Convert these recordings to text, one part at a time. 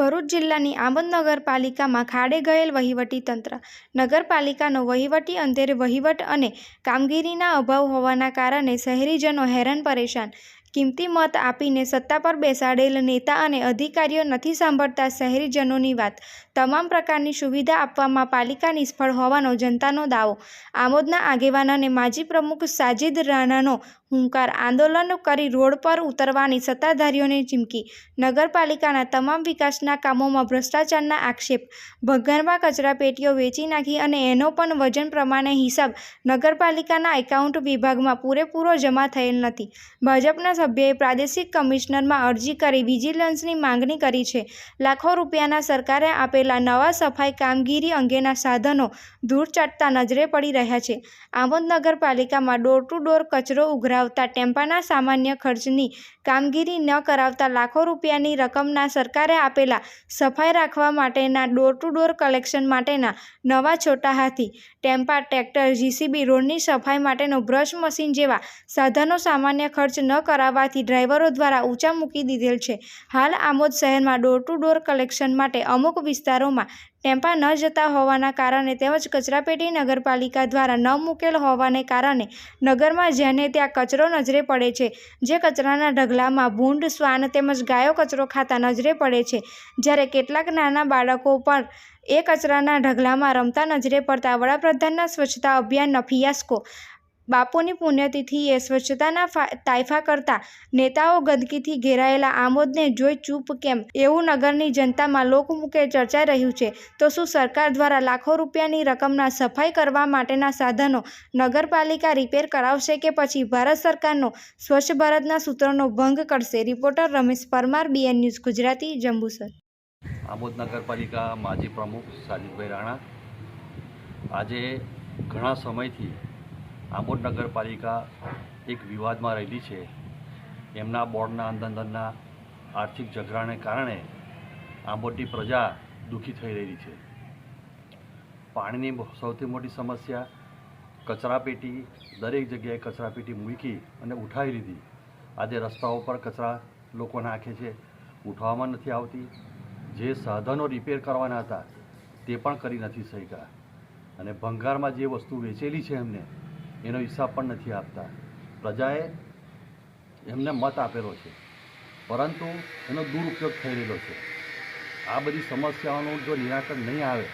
ભરૂચ જિલ્લાની આમોદ નગરપાલિકામાં ખાડે ગયેલ વહીવટીતંત્ર નગરપાલિકાનો વહીવટી અંતરે વહીવટ અને કામગીરીના અભાવ હોવાના કારણે શહેરીજનો હેરાન પરેશાન. કિંમતી મત આપીને સત્તા પર બેસાડેલ નેતા અને અધિકારીઓ નથી સાંભળતા શહેરીજનોની વાત. તમામ પ્રકારની સુવિધા આપવામાં પાલિકા નિષ્ફળ હોવાનો જનતાનો દાવો. આમોદના આગેવાન અને માજી પ્રમુખ સાજિદ રાણાનો હુંકાર આંદોલન કરી રોડ પર ઉતરવાની સત્તાધારીઓને ચીમકી. નગરપાલિકાના તમામ વિકાસના કામોમાં ભ્રષ્ટાચારના આક્ષેપ. ભંગારમાં કચરાપેટીઓ વેચી નાખી અને એનો પણ વજન પ્રમાણે હિસાબ નગરપાલિકાના એકાઉન્ટ વિભાગમાં પૂરેપૂરો જમા થયેલ નથી. ભાજપના સભ્યએ પ્રાદેશિક કમિશનરમાં અરજી કરી વિજિલન્સની માંગણી કરી છે. લાખો રૂપિયાના સરકારે આપેલા નવા સફાઈ કામગીરી અંગેના સાધનો ધૂળ ચાટતા નજરે પડી રહ્યા છે. આમોદ નગરપાલિકામાં ડોર ટુ ડોર કચરો ઉઘરાવતા ટેમ્પાના સામાન્ય ખર્ચની કામગીરી ન કરાવતા લાખો રૂપિયાની રકમના સરકારે આપેલા સફાઈ રાખવા માટેના ડોર ટુ ડોર કલેક્શન માટેના નવા છોટા હાથી. ટેમ્પા ટ્રેક્ટર જીસીબી રોડની સફાઈ માટેનો બ્રશ મશીન જેવા સાધનો સામાન્ય ખર્ચ ન કરાવવાથી ડ્રાઈવરો દ્વારા ઊંચા મૂકી દીધેલ છે. હાલ આમોદ શહેરમાં ડોર ટુ ડોર કલેક્શન માટે અમુક વિસ્તારોમાં ટેમ્પા ન જતા હોવાના કારણે તેમજ કચરાપેટી નગરપાલિકા દ્વારા ન મૂકેલ હોવાને કારણે નગરમાં જેને ત્યાં કચરો નજરે પડે છે, જે કચરાના ઢગલામાં ભૂંડ, શ્વાન તેમજ ગાયો કચરો ખાતા નજરે પડે છે. જ્યારે કેટલાક નાના બાળકો પણ એ કચરાના ઢગલામાં રમતા નજરે પડતા વડાપ્રધાનના સ્વચ્છતા અભિયાનનો ફિયાસ્કો બાપુની પુણ્યતિથિએ સ્વચ્છતાના તાઇફા કરતા નેતાઓ ગંદકીથી ઘેરાયેલા આમોદને જોઈ ચૂપ કેમ? એવું નગરની જનતામાં લોકમુખે ચર્ચાઈ રહ્યું છે. તો શું સરકાર દ્વારા લાખો રૂપિયાની રકમના સફાઈ કરવા માટેના સાધનો નગરપાલિકા રિપેર કરાવશે કે પછી ભારત સરકારનો સ્વચ્છ ભારતના સૂત્રનો ભંગ કરશે? Reporter Ramesh Parmar, BN News Gujarati, Jambusar. Amod નગરપાલિકા માજી પ્રમુખ સાજિદભાઈ રાણા. આજે ઘણા સમયથી આમોદ નગરપાલિકા એક વિવાદમાં રહેલી છે. એમના બોર્ડના અંદરના આર્થિક ઝઘડાને કારણે આંબોડની પ્રજા દુઃખી થઈ રહી છે. પાણીની સૌથી મોટી સમસ્યા કચરાપેટી, દરેક જગ્યાએ કચરાપેટી મૂકી અને ઉઠાવી લીધી. આજે રસ્તાઓ પર કચરા લોકો નાખે છે, ઉઠાવવામાં નથી આવતી. જે સાધનો રિપેર કરવાના હતા તે પણ કરી નથી શક્યા. અને ભંગારમાં જે વસ્તુ વેચેલી છે એમને એનો હિસાબ પણ નથી આપતા. પ્રજાએ એમને મત આપેલો છે, પરંતુ એનો દુરુપયોગ થઈ રહેલો છે. આ બધી સમસ્યાઓનું જો નિરાકરણ નહીં આવે,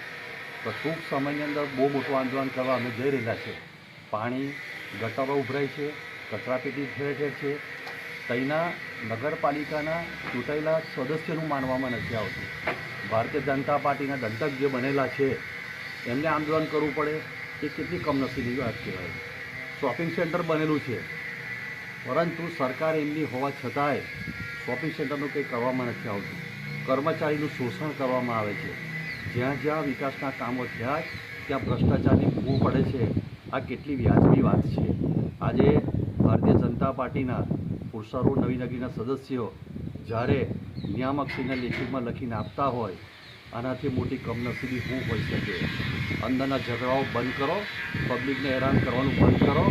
તો ટૂંક સમયની અંદર બહુ મોટું આંદોલન કરવા અમે જઈ રહેલા છે પાણી, ગટરો ઉભરાય છે, કચરાપેટી ઠેર ઠેર છે. તઈના નગરપાલિકાના ચૂંટાયેલા સદસ્યનું માનવામાં નથી આવતું. ભારતીય જનતા પાર્ટીના દંતક જે બનેલા છે, એમને આંદોલન કરવું પડે, એ કેટલી કમનસીબી વાત કહેવાય. શોપિંગ સેન્ટર બનેલું છે. પરંતુ સરકાર એમની હોવા છતાંય શોપિંગ સેન્ટરનું કંઈ કરવામાં નથી આવતું. કર્મચારીનું શોષણ કરવામાં આવે છે. જ્યાં જ્યાં વિકાસના કામો થયા ત્યાં ભ્રષ્ટાચારની બૂ પડે છે. આ કેટલી વ્યાજબી વાત છે. આજે ભારતીય જનતા પાર્ટીના પુરસારો નવી નગરીના સદસ્યો જ્યારે નિયામકશ્રીના લેખિતમાં લખીને આપતા હોય આનાથી મોટી કમનસીબી શું હોઈ શકે. અંદરના ઝઘડાઓ બંધ કરો, પબ્લિકને હેરાન કરવાનું બંધ કરો,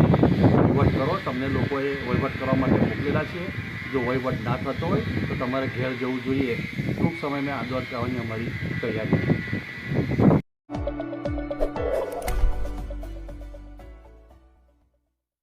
વહીવટ કરો. તમને લોકોએ વહીવટ કરવા માટે મોકલેલા છે. જો વહીવટ ના થતો હોય, તો તમારે ઘેર જવું જોઈએ. ટૂંક સમયમાં આંદોલન કરવાની અમારી તૈયારી છે.